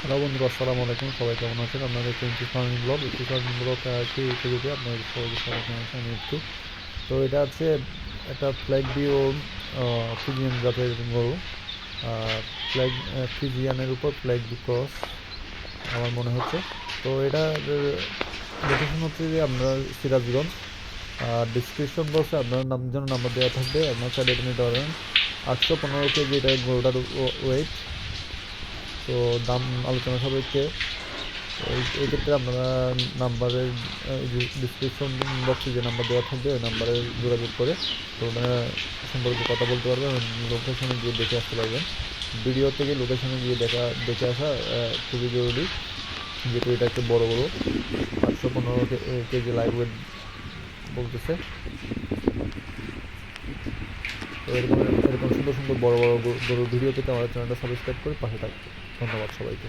Hello বন্ধুরা, আসসালামু আলাইকুম। সবাই কেমন আছেন? আপনাদের টোয়েন্টি ফার্মিং ব্লগ একটি ফার্মিং ব্লগ একটি ইউটিউবে আপনাদের সবাইকে স্বাগত জানাচ্ছি আমি একটু। তো এটা হচ্ছে একটা ফ্ল্যাগ বিও ফিজিয়ান জাতের গরু। ফ্ল্যাগ ফিজিয়ানের উপর ফ্ল্যাগ বি ক্রস আমার মনে হচ্ছে। তো এটা লোকেশন হচ্ছে যে আপনার সিরাজগঞ্জ। আর ডিসক্রিপশন বক্সে আপনার নাম জন্য নাম্বার দেওয়া থাকবে। আপনার সাইডে নিতে পারবেন আটশো পনেরো কেজি এটা গরুটার ওয়েট তো দাম আলোচনা সাপেক্ষে এই- ক্ষেত্রে আপনারা নাম্বারের ডিসক্রিপশন বক্সে যে নাম্বার দেওয়া থাকবে, ওই নাম্বারে যোগাযোগ করে তো ওনারা সম্পর্কে কথা বলতে পারবেন লোকেশনে গিয়ে দেখে আসতে পারবেন। ভিডিও থেকে লোকেশনে গিয়ে দেখা, দেখে আসা খুবই জরুরি। যেহেতু এটা একটু বড় বড় আটশো পনেরো কেজি লাইভ ওয়েট বলতেছে। এরকম এরকম সুন্দর সুন্দর বড় বড় বড় গরুর ভিডিও পেতে আমাদের চ্যানেলটা সাবস্ক্রাইব করে পাশে থাকবে ধন্যবাদ সবাইকে।